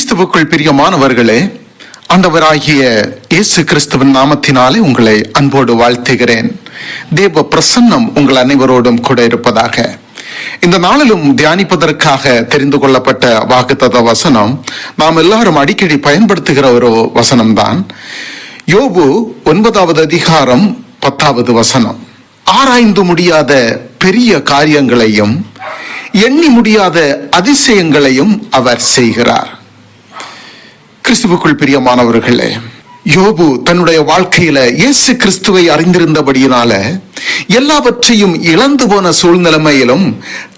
கிறிஸ்துவுக்குள் பிரியமானவர்களே ஆண்டவராகிய இயேசு கிறிஸ்துவின் நாமத்தினாலே உங்களை அன்போடு வாழ்த்துகிறேன். தேவ பிரசன்னம் உங்கள் அனைவரோடும் கூட இருப்பதாக. இந்த நாளிலும் தியானிப்பதற்காக தெரிந்து கொள்ளப்பட்ட வாக்குத்தத வசனம் நாம் எல்லாரும் அடிக்கடி பயன்படுத்துகிற ஒரு வசனம்தான். யோபு ஒன்பதாவது அதிகாரம் பத்தாவது வசனம். ஆராய்ந்து முடியாத பெரிய காரியங்களையும் எண்ணி முடியாத அதிசயங்களையும் அவர் செய்கிறார். கிறிஸ்துவுக்குள் பிரியமானவர்களே யோபு தன்னுடைய வாழ்க்கையில இயேசு கிறிஸ்துவை அறிந்திருந்தபடியினால எல்லாவற்றையும் இழந்து போன சூழ்நிலைமையிலும்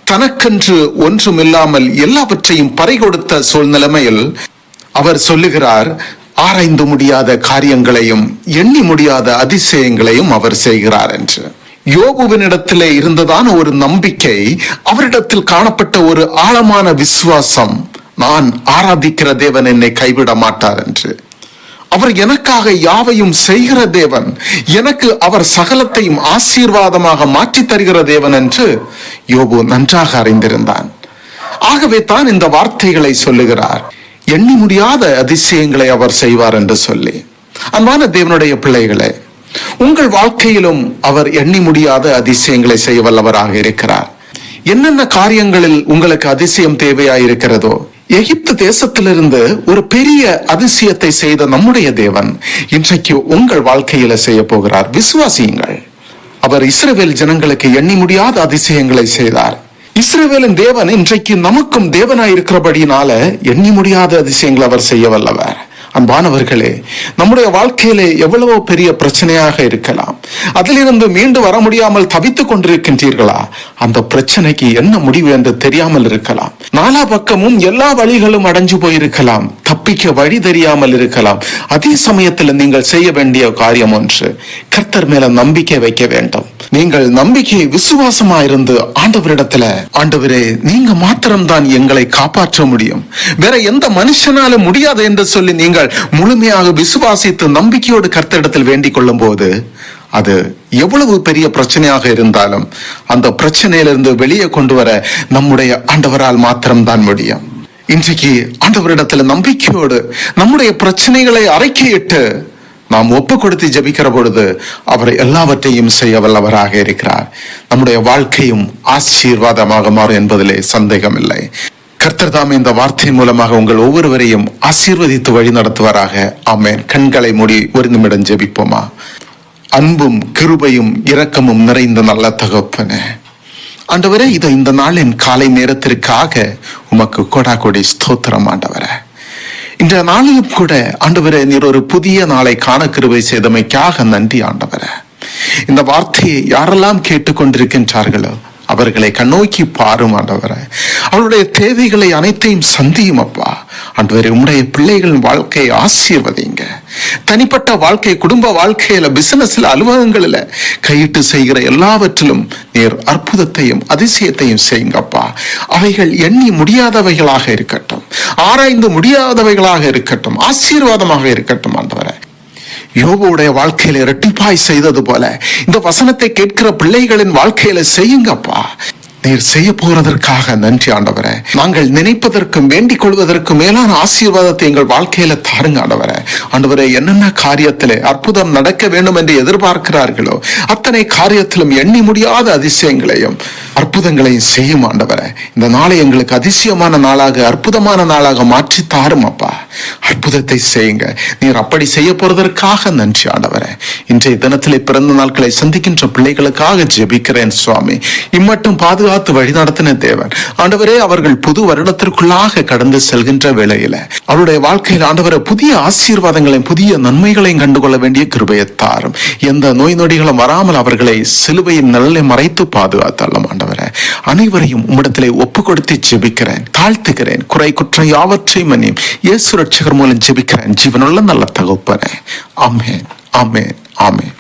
தனக்கென்று ஒன்றும் இல்லாமல் எல்லாவற்றையும் பறிகொடுத்த சூழ்நிலைமையில் அவர் சொல்லுகிறார் ஆராய்ந்து முடியாத காரியங்களையும் எண்ணி முடியாத அதிசயங்களையும் அவர் செய்கிறார் என்று. யோகுவினிடத்திலே இருந்ததான ஒரு நம்பிக்கை அவரிடத்தில் காணப்பட்ட ஒரு ஆழமான விசுவாசம் நான் ஆராதிக்கிற தேவன் என்னை கைவிட மாட்டார் என்று. அவர் எனக்காக யாவையும் செய்கிற தேவன் எனக்கு அவர் சகலத்தையும் ஆசீர்வாதமாக மாற்றி தருகிற தேவன் என்று யோபு நன்றாக அறிந்திருந்தான். ஆகவே தான் இந்த வார்த்தைகளை சொல்லுகிறார். எண்ணி முடியாத அதிசயங்களை அவர் செய்வார் என்று சொல்லி. அன்பான தேவனுடைய பிள்ளைகளை உங்கள் வாழ்க்கையிலும் அவர் எண்ணி முடியாத அதிசயங்களை செய்ய வல்லவராக இருக்கிறார். என்னென்ன காரியங்களில் உங்களுக்கு அதிசயம் தேவையாயிருக்கிறதோ எகிப்து தேசத்திலிருந்து ஒரு பெரிய அதிசயத்தை செய்த நம்முடைய தேவன் இன்றைக்கு உங்கள் வாழ்க்கையில செய்ய போகிறார். விசுவாசியுங்கள். அவர் இஸ்ரவேல் ஜனங்களுக்கு எண்ணி முடியாத அதிசயங்களை செய்தார். இஸ்ரவேலின் தேவன் இன்றைக்கு நமக்கும் தேவனாயிருக்கிறபடினால எண்ணி முடியாத அதிசயங்களை அவர் செய்ய வல்லவர். அன்பானவர்களே நம்முடைய வாழ்க்கையிலே எவ்வளவோ பெரிய பிரச்சனையாக இருக்கலாம். அதிலிருந்து மீண்டு வர முடியாமல் தவித்துக் கொண்டிருக்கின்றீர்களா? அந்த பிரச்சனைக்கு என்ன முடிவு என்று தெரியாமல் இருக்கலாம். நாலா பக்கமும் எல்லா வழிகளும் அடைஞ்சு போயிருக்கலாம். தப்பிக்க வழி தெரியாமல் இருக்கலாம். அதே சமயத்தில் நீங்கள் செய்ய வேண்டிய காரியம் ஒன்று கர்த்தர் மேல நம்பிக்கை வைக்க வேண்டும். நீங்கள் நம்பிக்கை விசுவாசமா இருந்து ஆண்டவரிடத்துல ஆண்டவரே நீங்க மாத்திரம்தான் எங்களை காப்பாற்ற முடியும். வேற எந்த மனுஷனாலும் முடியாது என்று சொல்லி நீங்கள் முழுமையாக விசுவாசித்து நம்பிக்கையோடு கர்த்தரிடத்தில் வேண்டிக் கொள்ளும் போது அது எவ்வளவு பெரிய பிரச்சனையாக இருந்தாலும் அந்த பிரச்சனையிலிருந்து வெளியே கொண்டு வர நம்முடைய ஆண்டவரால் மாத்திரம்தான் முடியும். இன்றைக்கு ஆண்டவரிடத்துல நம்பிக்கையோடு நம்முடைய பிரச்சனைகளை அறிக்கையிட்டு நாம் ஒப்பு கொடுத்து ஜபிக்கிற பொழுது அவர் எல்லாவற்றையும் செய்ய வல்லவராக இருக்கிறார். நம்முடைய வாழ்க்கையும் ஆசீர்வாதமாக மாறும் என்பதிலே சந்தேகமில்லை. கர்த்தர் தாம் இந்த வார்த்தையின் மூலமாக உங்கள் ஒவ்வொருவரையும் ஆசீர்வதித்து வழி நடத்துவாராக. ஆமேன். கண்களை மூடி ஒரு நிமிடம் ஜெபிப்போமா? அன்பும் கிருபையும் இரக்கமும் நிறைந்த நல்ல தகப்பனே. ஆண்டவரே இதை இந்த நாளின் காலை நேரத்திற்காக உமக்கு கொடா கொடி ஸ்தோத்திரம் ஆண்டவரே. இந்த நாளிலும் கூட ஆண்டவரே நீர் ஒரு புதிய நாளை காண கிருவை செய்தமைக்காக நன்றி ஆண்டவரே. இந்த வார்த்தையை யாரெல்லாம் கேட்டுக்கொண்டிருக்கின்றார்களோ அவர்களை கண்ணோக்கி பாரும் ஆண்டவரே. அவருடைய தேவைகளை அனைத்தையும் சந்தியும் அப்பா. ஆண்டவரே உம்முடைய பிள்ளைகளின் வாழ்க்கையை ஆசீர்வதிங்க தனிப்பட்ட வாழ்க்கை குடும்ப வாழ்க்கையில பிசினஸ்ல அலுவலகங்கள்ல கையிட்டு செய்கிற எல்லாவற்றிலும் நேர் அற்புதத்தையும் அதிசயத்தையும் செய்யுங்கப்பா. அவைகள் எண்ணி முடியாதவைகளாக இருக்கட்டும். ஆராய்ந்து முடியாதவைகளாக இருக்கட்டும். ஆசீர்வாதமாக இருக்கட்டும் ஆண்டவரே. யோபுடைய வாழ்க்கையில இரட்டிப்பாய் செய்தது போல இந்த வசனத்தை கேட்கிற பிள்ளைகளின் வாழ்க்கையில செய்யுங்கப்பா. நீர் செய்ய போறதற்காக நன்றி ஆண்டவரே. நாங்கள் நினைப்பதற்கும் வேண்டிக் கொள்வதற்கும் மேலான ஆசீர்வாதத்தை எங்கள் வாழ்க்கையில தாருங்க ஆண்டவரே. ஆண்டவரே என்னென்ன காரியத்திலே அற்புதம் நடக்க வேண்டும் என்று எதிர்பார்க்கிறார்களோ அத்தனை காரியத்திலும் எண்ணி முடியாத அதிசயங்களையும் அற்புதங்களையும் செய்யும் ஆண்டவரே. இந்த நாளை எங்களுக்கு அதிசயமான நாளாக அற்புதமான நாளாக மாற்றி தாரும் அப்பா. அற்புதத்தை செய்யுங்க. நீர் அப்படி செய்ய போறதற்காக நன்றி ஆண்டவரே இன்றைய தினத்திலே பிறந்த நாட்களை சந்திக்கின்ற பிள்ளைகளுக்காக ஜெபிக்கிறேன் சுவாமி. இம்மட்டும் பாதுகாத்து வழிநடத்தின தேவன். ஆண்டவரே அவர்கள் புது வருடத்திற்குள்ளாக கடந்து செல்கின்ற வேளையில அவருடைய வாழ்க்கையில் ஆண்டவரை புதிய ஆசீர்வாதங்களையும் புதிய நன்மைகளையும் கண்டுகொள்ள வேண்டிய கிருபையை தாரும். எந்த நோய் நொடிகளும் வராமல் அவர்களை சிலுவையின் நல்லை மறைத்து பாதுகாத்தாலும் ஆண்டவரே. அனைவரையும் உம்மிடத்திலே ஒப்பு கொடுத்து ஜெபிக்கிறேன் தாழ்த்துகிறேன். குறை குற்றம் யாவற்றையும் மன்னியும். இயேசு ரட்சகர் மூலம் ஜெபிக்கிறேன் ஜீவனுள்ள நல்ல தகப்பனே ஆமென் ஆமென் ஆமென்